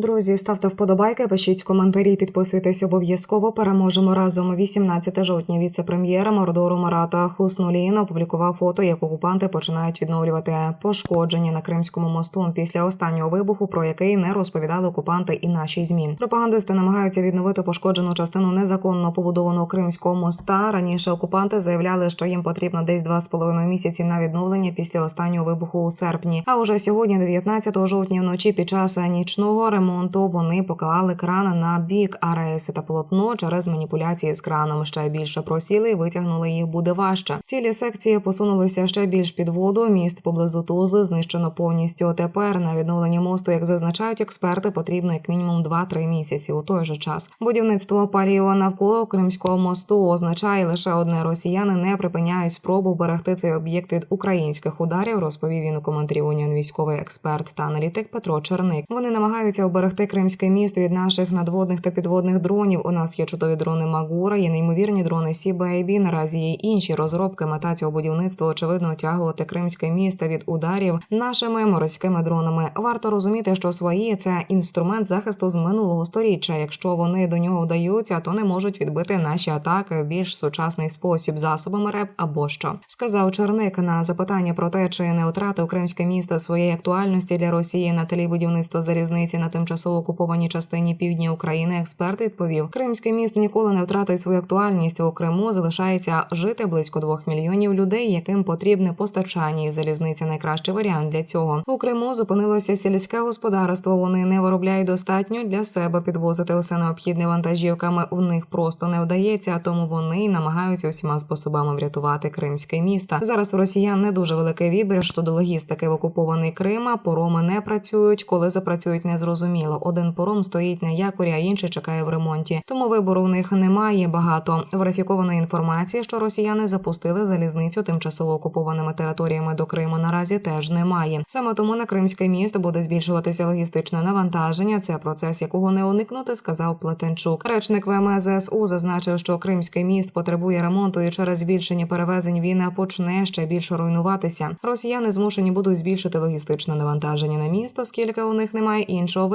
Друзі, ставте вподобайки, пишіть коментарі, підписуйтесь обов'язково. Переможемо разом. 18 жовтня віце-прем'єра Мордору Марата Хуснуліна опублікував фото, як окупанти починають відновлювати пошкодження на Кримському мосту після останнього вибуху, про який не розповідали окупанти і наші змі. Пропагандисти намагаються відновити пошкоджену частину незаконно побудованого Кримського моста. Раніше окупанти заявляли, що їм потрібно десь два з половиною місяці на відновлення після останнього вибуху у серпні. А уже сьогодні, 19 жовтня, вночі під час нічного ремонту вони поклали кран на бік, а рейси та полотно через маніпуляції з краном ще більше просіли витягнули їх буде важче. Цілі секції посунулися ще більш під воду. Міст поблизу Тузли знищено повністю. Тепер на відновлення мосту, як зазначають експерти, потрібно як мінімум 2-3 місяці. У той же час будівництво паліва навколо Кримського мосту означає лише одне: росіяни не припиняють спробу берегти цей об'єкт від українських ударів. Розповів він у коментарі Уніан військовий експерт та аналітик Петро Черник. Вони намагаються оберегти Кримське міст від наших надводних та підводних дронів. У нас є чудові дрони Магура, є неймовірні дрони Сі Бейбі. Наразі є інші розробки. Мета цього будівництва очевидно отягувати Кримське місто від ударів нашими морськими дронами. Варто розуміти, що свої це інструмент захисту з минулого сторіччя. Якщо вони до нього вдаються, то не можуть відбити наші атаки в більш сучасний спосіб засобами РЕП або що сказав Черник на запитання про те, чи не втратив Кримське місто своєї актуальності для Росії на тлі будівництва залізниці на тимчасово окупованій частині півдня України. Експерт відповів: Кримське міст ніколи не втратить свою актуальність. У Криму залишається жити близько двох мільйонів людей, яким потрібне постачання і залізниця найкращий варіант для цього. У Криму зупинилося сільське господарство. Вони не виробляють достатньо для себе підвозити усе необхідне вантажівками. У них просто не вдається, тому вони намагаються усіма способами врятувати кримське місто. Зараз у росіян не дуже великий вибір щодо логістики в окупований Крим. Пороми не працюють. Коли запрацюють, незрозуміло. Один пором стоїть на якорі, а інший чекає в ремонті. Тому вибору в них немає багато. Верифікованої інформації, що росіяни запустили залізницю тимчасово окупованими територіями до Криму. Наразі теж немає. Саме тому на кримське місто буде збільшуватися логістичне навантаження. Це процес, якого не уникнути, сказав Плетенчук. Речник ВМЗСУ зазначив, що кримський міст потребує ремонту і через збільшення перевезень він почне ще більше руйнуватися. Росіяни змушені будуть збільшити логістичне навантаження на місто, оскільки у них немає іншого